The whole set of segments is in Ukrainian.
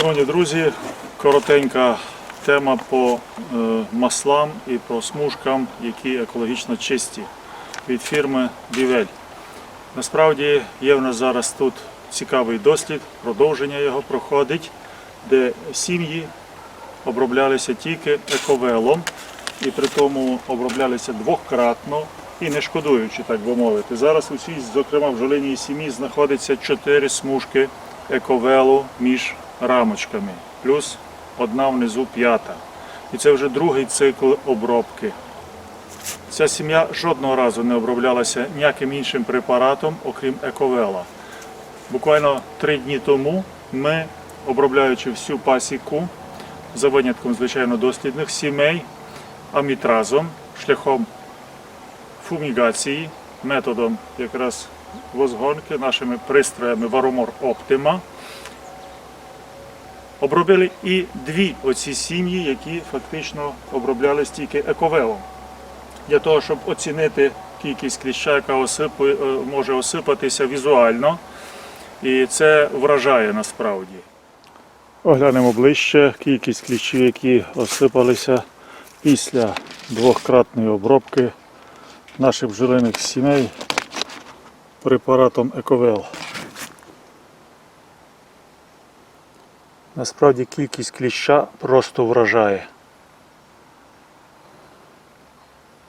Шановні друзі, коротенька тема по е, маслам і по смужкам, які екологічно чисті від фірми Бівель. Насправді є в нас зараз тут цікавий дослід, продовження його проходить, де сім'ї оброблялися тільки ековелом, і при тому оброблялися двократно і не шкодуючи, так би мовити. Зараз у цій, зокрема в жолиній сім'ї, знаходиться чотири смужки ековелу між рамочками, плюс одна внизу п'ята. І це вже другий цикл обробки. Ця сім'я жодного разу не оброблялася ніяким іншим препаратом, окрім ековела. Буквально три дні тому ми, обробляючи всю пасіку, за винятком, звичайно, дослідних сімей, амітразом, шляхом фумігації, методом якраз возгонки нашими пристроями Варомор Оптима, обробили і дві оці сім'ї, які фактично оброблялись тільки ековелом для того, щоб оцінити кількість кліща, яка осипу- е, може осипатися візуально. І це вражає насправді. Оглянемо ближче кількість кліщів, які осипалися після двохкратної обробки наших бджолиних сімей препаратом Ековел. Насправді кількість кліща просто вражає.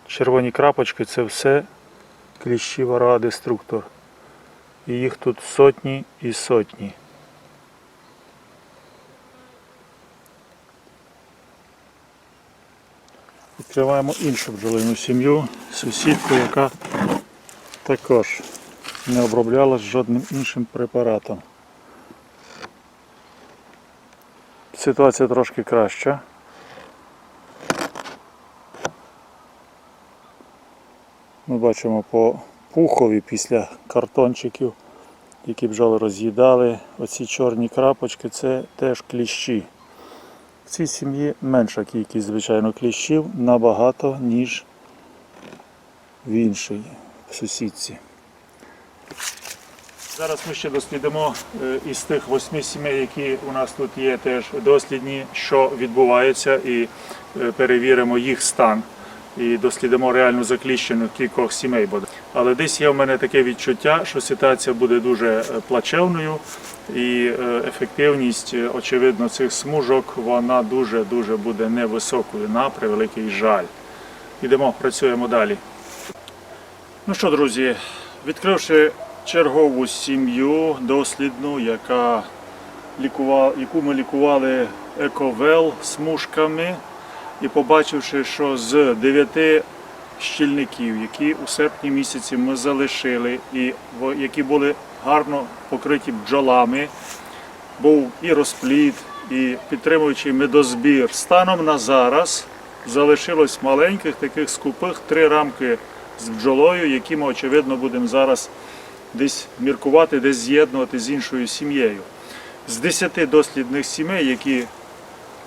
Червоні крапочки це все кліщі вара деструктор. І їх тут сотні і сотні. Відкриваємо іншу бджолину сім'ю, сусідку, яка також не оброблялась жодним іншим препаратом. Ситуація трошки краща. Ми бачимо по пухові після картончиків, які бджоли роз'їдали. Оці чорні крапочки це теж кліщі. В цій сім'ї менша кількість, звичайно, кліщів набагато, ніж в іншій в сусідці. Зараз ми ще дослідимо е, із тих восьми сімей, які у нас тут є, теж дослідні, що відбувається, і е, перевіримо їх стан. І дослідимо реальну закліщену кількох сімей буде. Але десь є в мене таке відчуття, що ситуація буде дуже е, плачевною, і ефективність, очевидно, цих смужок вона дуже-дуже буде невисокою на превеликий жаль. Ідемо, працюємо далі. Ну що, друзі, відкривши чергову сім'ю дослідну, яка лікувала, яку ми лікували ековел смужками, і побачивши, що з дев'яти щільників, які у серпні місяці ми залишили, і які були гарно покриті бджолами, був і розплід, і підтримуючий медозбір. Станом на зараз залишилось маленьких таких скупих три рамки з бджолою, які ми, очевидно, будемо зараз десь міркувати, десь з'єднувати з іншою сім'єю. З 10 дослідних сімей, які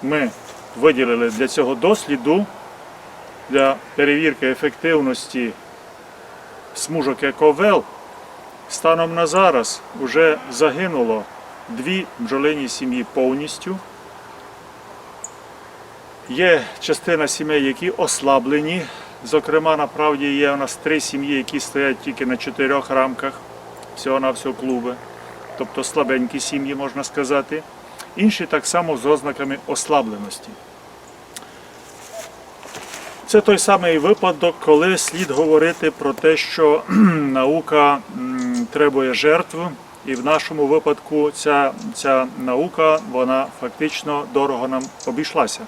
ми виділили для цього досліду, для перевірки ефективності смужок ековел, станом на зараз вже загинуло дві бджолині сім'ї повністю. Є частина сімей, які ослаблені. Зокрема, на правді є у нас три сім'ї, які стоять тільки на чотирьох рамках всього на всього клуби, тобто слабенькі сім'ї, можна сказати. Інші так само з ознаками ослабленості. Це той самий випадок, коли слід говорити про те, що наука требує жертв, і в нашому випадку ця, ця наука вона фактично дорого нам обійшлася,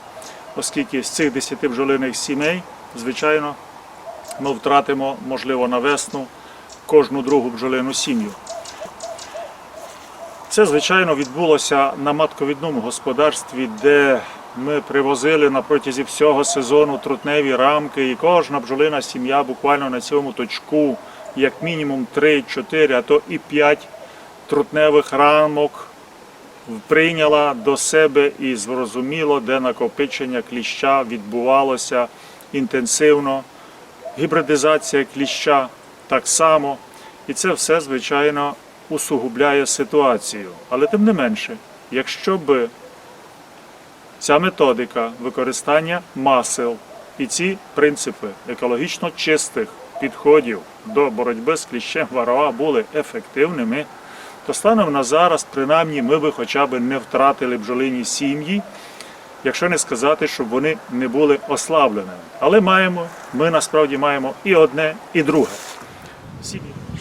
оскільки з цих 10 бджолиних сімей, звичайно, ми втратимо, можливо, на весну кожну другу бджолину сім'ю. Це, звичайно, відбулося на матковідному господарстві, де ми привозили на протязі всього сезону трутневі рамки, і кожна бджолина сім'я буквально на цьому точку, як мінімум 3-4, а то і 5 трутневих рамок прийняла до себе і зрозуміло, де накопичення кліща відбувалося інтенсивно, гібридизація кліща так само. І це все, звичайно, усугубляє ситуацію. Але тим не менше, якщо б ця методика використання масел і ці принципи екологічно чистих підходів до боротьби з кліщем вароа були ефективними, то станом на зараз, принаймні, ми би хоча б не втратили бджолині сім'ї, якщо не сказати, щоб вони не були ослабленими. Але маємо, ми насправді маємо і одне, і друге.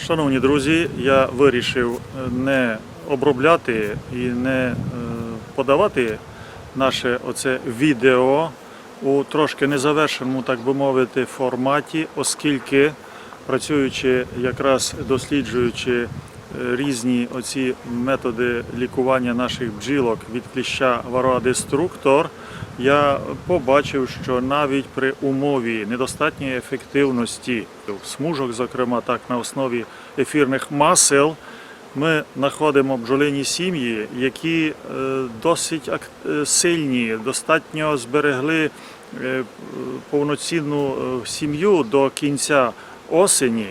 Шановні друзі, я вирішив е, не обробляти і не е, подавати наше оце відео у трошки незавершеному, так би мовити, форматі, оскільки працюючи якраз досліджуючи різні оці методи лікування наших бджілок від кліща вароа-деструктор, я побачив, що навіть при умові недостатньої ефективності смужок, зокрема так на основі ефірних масел, ми знаходимо бджолині сім'ї, які е, досить е, сильні, достатньо зберегли е, повноцінну сім'ю до кінця осені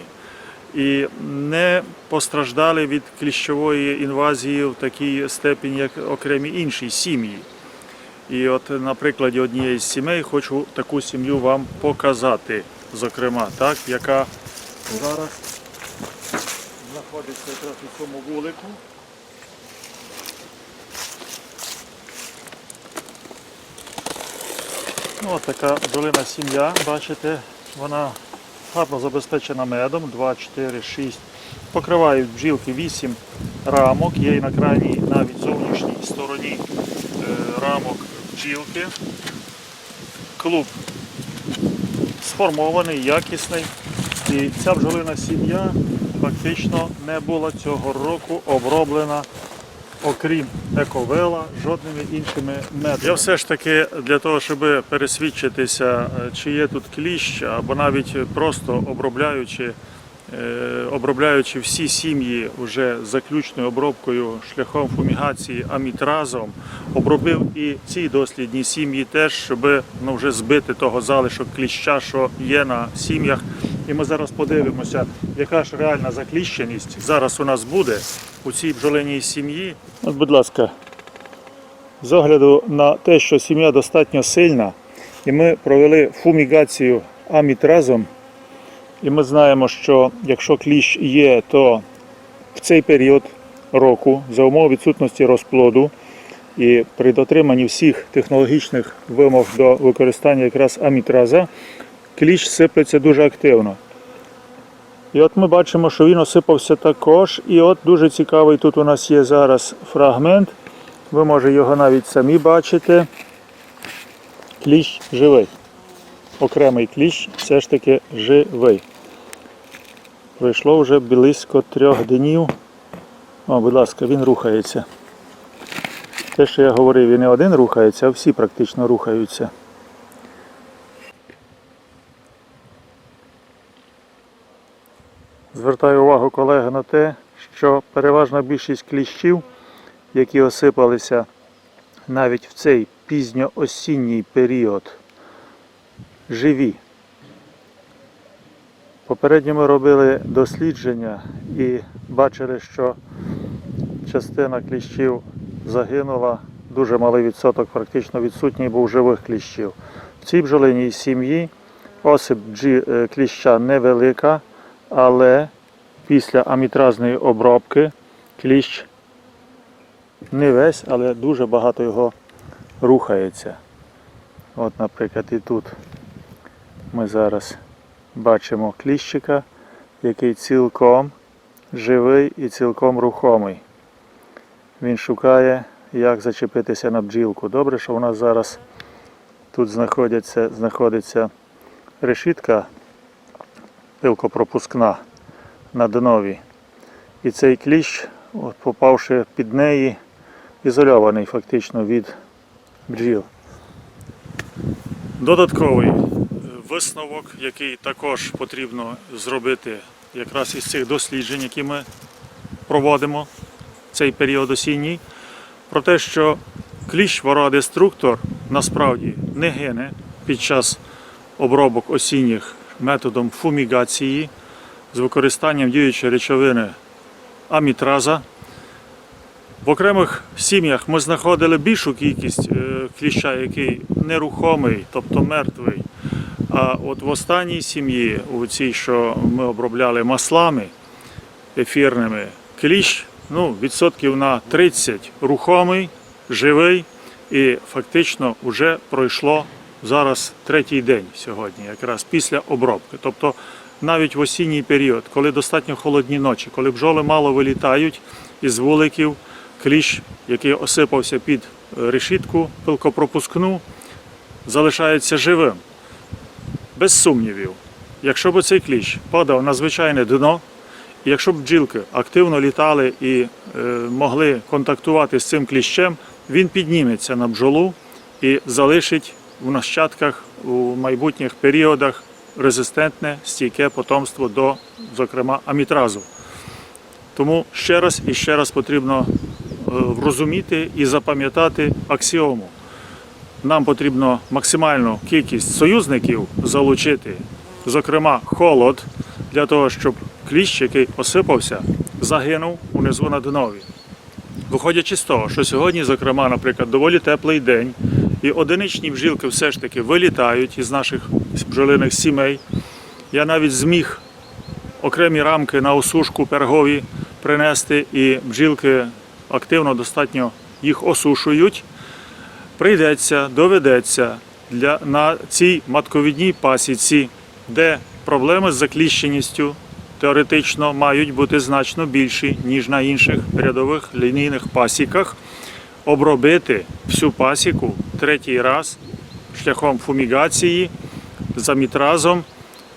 і не постраждали від кліщової інвазії в такій степені, як окремі інші сім'ї. І от на прикладі однієї з сімей хочу таку сім'ю вам показати, зокрема, так, яка зараз знаходиться якраз у цьому вулику. Ну, от така бджолина сім'я, бачите, вона гарно забезпечена медом, 2, 4, 6. Покривають бджілки 8 рамок, є і на крайній навіть зовнішній стороні е, рамок бджілки. Клуб сформований, якісний. І ця бджолина сім'я фактично не була цього року оброблена, окрім ековела, жодними іншими методами. Я все ж таки для того, щоб пересвідчитися, чи є тут кліщ, або навіть просто обробляючи, е, обробляючи всі сім'ї вже заключною обробкою шляхом фумігації амітразом, обробив і ці дослідні сім'ї теж, щоб ну, вже збити того залишок кліща, що є на сім'ях. І ми зараз подивимося, яка ж реальна закліщеність зараз у нас буде у цій бджолиній сім'ї. От, будь ласка, з огляду на те, що сім'я достатньо сильна, і ми провели фумігацію амітразом, і ми знаємо, що якщо кліщ є, то в цей період року за умов відсутності розплоду і при дотриманні всіх технологічних вимог до використання якраз амітраза, кліщ сиплеться дуже активно. І от ми бачимо, що він осипався також. І от дуже цікавий тут у нас є зараз фрагмент. Ви може його навіть самі бачите. Кліщ живий. Окремий кліщ все ж таки живий. Пройшло вже близько трьох днів. О, будь ласка, він рухається. Те, що я говорив, він не один рухається, а всі практично рухаються. Звертаю увагу колеги на те, що переважна більшість кліщів, які осипалися навіть в цей пізньоосінній період, живі. Попередньо ми робили дослідження і бачили, що частина кліщів загинула, дуже малий відсоток, практично відсутній був живих кліщів. В цій бджолиній сім'ї осип е, кліща невелика, але після амітразної обробки кліщ не весь, але дуже багато його рухається. От, наприклад, і тут ми зараз бачимо кліщика, який цілком живий і цілком рухомий. Він шукає, як зачепитися на бджілку. Добре, що у нас зараз тут знаходиться, знаходиться решітка пилкопропускна на днові. І цей кліщ, от, попавши під неї, ізольований фактично від бджіл. Додатковий е, висновок, який також потрібно зробити якраз із цих досліджень, які ми проводимо цей період осінній, про те, що кліщ вора-деструктор насправді не гине під час обробок осінніх методом фумігації з використанням діючої речовини амітраза. В окремих сім'ях ми знаходили більшу кількість е, кліща, який нерухомий, тобто мертвий. А от в останній сім'ї, у цій, що ми обробляли маслами ефірними, кліщ ну, відсотків на 30 рухомий, живий і фактично вже пройшло зараз третій день сьогодні, якраз після обробки. Тобто навіть в осінній період, коли достатньо холодні ночі, коли бджоли мало вилітають із вуликів, кліщ, який осипався під е, решітку пилкопропускну, залишається живим. Без сумнівів, якщо б цей кліщ падав на звичайне дно, і якщо б бджілки активно літали і е, могли контактувати з цим кліщем, він підніметься на бджолу і залишить в нащадках у майбутніх періодах резистентне стійке потомство до, зокрема, амітразу. Тому ще раз і ще раз потрібно е, розуміти і запам'ятати аксіому. Нам потрібно максимальну кількість союзників залучити, зокрема холод, для того, щоб кліщ, який осипався, загинув унизу на днові. Виходячи з того, що сьогодні, зокрема, наприклад, доволі теплий день, і одиничні бджілки все ж таки вилітають із наших бджолиних сімей. Я навіть зміг окремі рамки на осушку пергові принести, і бджілки активно достатньо їх осушують. Прийдеться, доведеться для, на цій матковідній пасіці, де проблеми з закліщеністю теоретично мають бути значно більші, ніж на інших рядових лінійних пасіках, обробити всю пасіку третій раз шляхом фумігації за мітразом,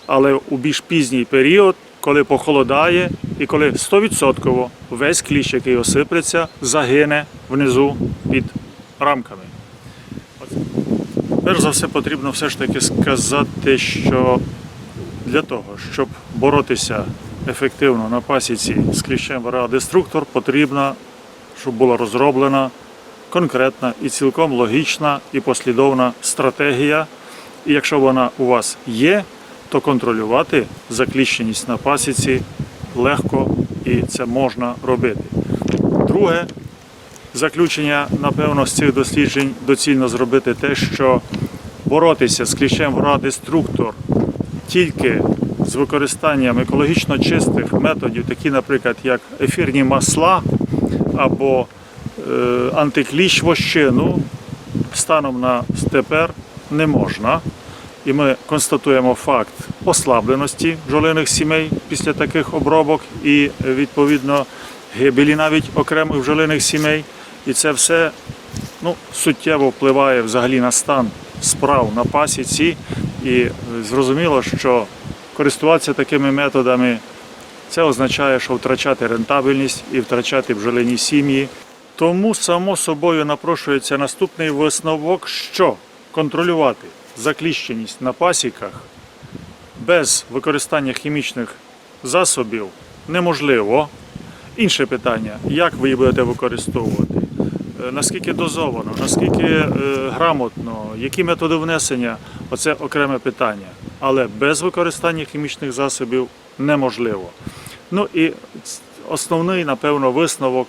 але у більш пізній період, коли похолодає і коли 100% весь кліщ, який осиплеться, загине внизу під рамками. Перш за все потрібно все ж таки сказати, що для того, щоб боротися ефективно на пасіці з кліщем варіадеструктор, потрібно, щоб була розроблена конкретна і цілком логічна і послідовна стратегія. І якщо вона у вас є, то контролювати закліщеність на пасіці легко і це можна робити. Друге, заключення, напевно, з цих досліджень доцільно зробити те, що боротися з кліщем гора-деструктор тільки з використанням екологічно чистих методів, такі, наприклад, як ефірні масла або антикліщ вощину, станом на тепер не можна. І ми констатуємо факт ослабленості бджолиних сімей після таких обробок і е, відповідно гибелі навіть окремих бджолиних сімей. І це все ну, суттєво впливає взагалі на стан справ на пасіці. І е, зрозуміло, що користуватися такими методами це означає, що втрачати рентабельність і втрачати бджолині сім'ї. Тому само собою напрошується наступний висновок, що контролювати закліщеність на пасіках без використання хімічних засобів неможливо. Інше питання, як ви її будете використовувати, Е, наскільки дозовано, наскільки е, грамотно, які методи внесення оце окреме питання. Але без використання хімічних засобів неможливо. Ну і основний, напевно, висновок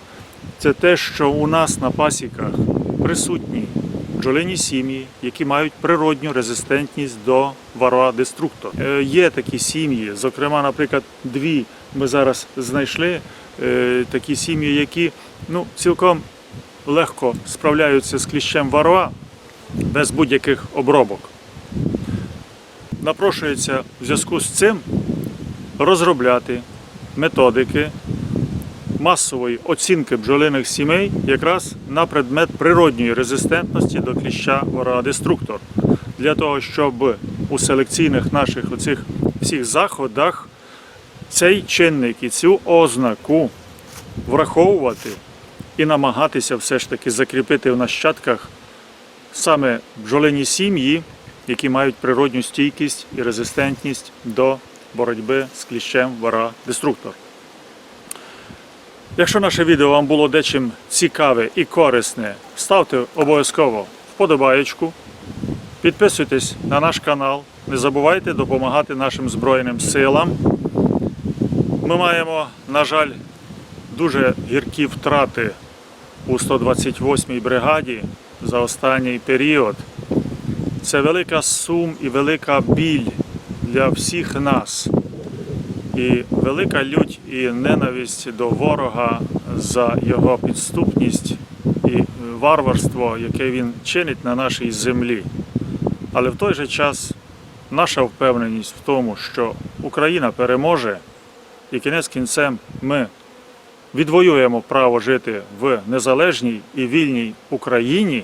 це те, що у нас на пасіках присутні бджолині сім'ї, які мають природню резистентність до вароа-деструктор. Е, Є такі сім'ї, зокрема, наприклад, дві ми зараз знайшли е, такі сім'ї, які ну, цілком легко справляються з кліщем вароа без будь-яких обробок. Напрошується в зв'язку з цим розробляти методики масової оцінки бджолиних сімей якраз на предмет природньої резистентності до кліща вароа-деструктор. Для того, щоб у селекційних наших оцих всіх заходах цей чинник і цю ознаку враховувати і намагатися все ж таки закріпити в нащадках саме бджолині сім'ї, які мають природню стійкість і резистентність до боротьби з кліщем вара деструктор. Якщо наше відео вам було дечим цікаве і корисне, ставте обов'язково вподобаєчку, підписуйтесь на наш канал, не забувайте допомагати нашим Збройним силам. Ми маємо, на жаль, дуже гіркі втрати у 128-й бригаді за останній період. Це велика сум і велика біль для всіх нас. І велика лють і ненависть до ворога за його підступність і варварство, яке він чинить на нашій землі. Але в той же час наша впевненість в тому, що Україна переможе, і кінець кінцем ми відвоюємо право жити в незалежній і вільній Україні,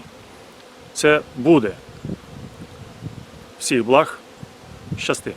це буде. Всіх благ, щасти!